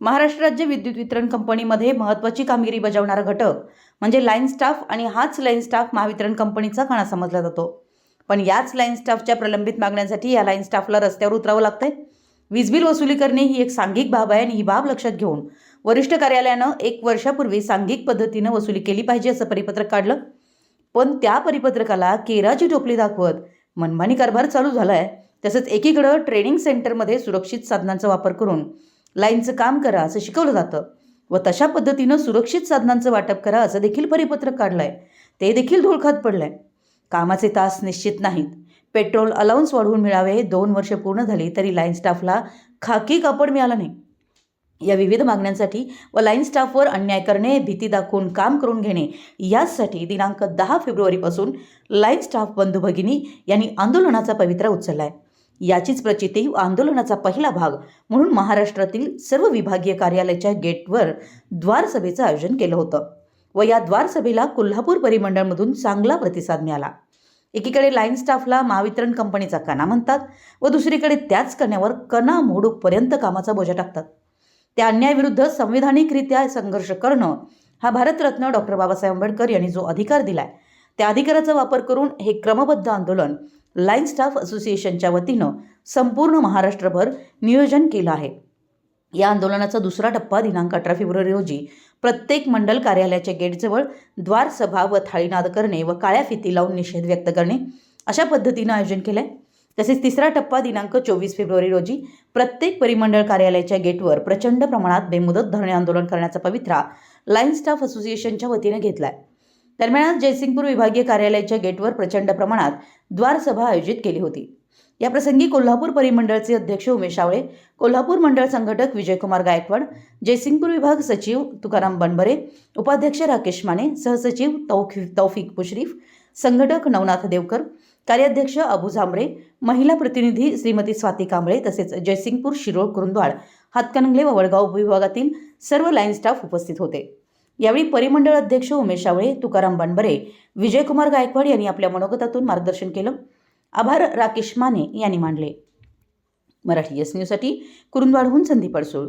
महाराष्ट्र राज्य विद्युत वितरण कंपनीमध्ये महत्त्वाची कामगिरी बजावणारा घटक म्हणजे लाईन स्टाफ आणि हाच लाईन स्टाफ महावितरण कंपनीचा कणा समजला जातो. पण याच लाईन स्टाफच्या प्रलंबित मागण्यांसाठी या लाईन स्टाफला रस्त्यावर उतरावं लागतंय. वीज बिल वसुली करणे ही एक सांघिक बाब आहे आणि ही बाब लक्षात घेऊन वरिष्ठ कार्यालयानं एक वर्षापूर्वी सांघिक पद्धतीनं वसुली केली पाहिजे असं परिपत्रक काढलं. पण त्या परिपत्रकाला केराची टोपली दाखवत मनमानी कारभार चालू झाला आहे तसंच एकीकडं ट्रेनिंग सेंटरमध्ये सुरक्षित साधनांचा वापर करून लाईनचं काम करा असं शिकवलं जातं. व तशा पद्धतीनं सुरक्षित साधनांचं वाटप करा असं देखील परिपत्रक काढलं आहे ते देखील धुळखात पडलं आहे कामाचे तास निश्चित नाहीत. पेट्रोल अलाउन्स वाढवून मिळावे दोन वर्ष पूर्ण झाली तरी लाईन स्टाफला खाकी कापड मिळाला नाही. या विविध मागण्यांसाठी व लाईन स्टाफवर अन्याय करणे भीती दाखवून काम करून घेणे यासाठी दिनांक दहा फेब्रुवारीपासून लाईन स्टाफ बंधू भगिनी यांनी आंदोलनाचा पवित्रा उचलला आहे याचीच प्रचिती आंदोलनाचा पहिला भाग म्हणून महाराष्ट्रातील सर्व विभागीय कार्यालयाच्या गेटवर द्वारसभेचं आयोजन केलं होतं व या द्वारसभेला कोल्हापूर परिमंडळमधून चांगला प्रतिसाद मिळाला. एकीकडे लाईन स्टाफला महावितरण कंपनीचा कणा म्हणतात व दुसरीकडे त्याच कण्यावर कणा मोडूपर्यंत कामाचा बोजा टाकतात. त्या अन्यायाविरुद्ध संविधानिकरित्या संघर्ष करणं हा भारतरत्न डॉक्टर बाबासाहेब आंबेडकर यांनी जो अधिकार दिलाय त्या अधिकाराचा वापर करून हे क्रमबद्ध आंदोलन लाईन स्टाफ असोसिएशनच्या वतीनं संपूर्ण महाराष्ट्रभर नियोजन केलं आहे. या आंदोलनाचा दुसरा टप्पा दिनांक अठरा फेब्रुवारी रोजी प्रत्येक मंडल कार्यालयाच्या गेटजवळ द्वारसभा व थाळीनाद करणे व काळ्या फिती लावून निषेध व्यक्त करणे अशा पद्धतीनं आयोजन केलं आहे तसेच तिसरा टप्पा दिनांक चोवीस फेब्रुवारी रोजी प्रत्येक परिमंडळ कार्यालयाच्या गेटवर प्रचंड प्रमाणात बेमुदत धरणे आंदोलन करण्याचा पवित्रा लाईन स्टाफ असोसिएशनच्या वतीने घेतला आहे दरम्यान आज जयसिंगपूर विभागीय कार्यालयाच्या गेटवर प्रचंड प्रमाणात द्वारसभा आयोजित केली होती. याप्रसंगी कोल्हापूर परिमंडळचे अध्यक्ष उमेश आवळे कोल्हापूर मंडळ संघटक विजयकुमार गायकवाड जयसिंगपूर विभाग सचिव तुकाराम बनबरे उपाध्यक्ष राकेश माने सहसचिव तौफी तौफिक मुश्रीफ संघटक नवनाथ देवकर कार्याध्यक्ष अबू झांबरे महिला प्रतिनिधी श्रीमती स्वाती कांबळे तसेच जयसिंगपूर शिरोळ कुरुंदवाड हातकणंगले व वडगाव विभागातील सर्व लाईन स्टाफ उपस्थित होते. यावेळी परिमंडळ अध्यक्ष उमेश आवळे तुकाराम बनबरे विजयकुमार गायकवाड यांनी आपल्या मनोगतातून मार्गदर्शन केलं. आभार राकेश माने यांनी मांडले. मराठी एस न्यूजसाठी कुरुंदवाडहून संदीप अडसूळ.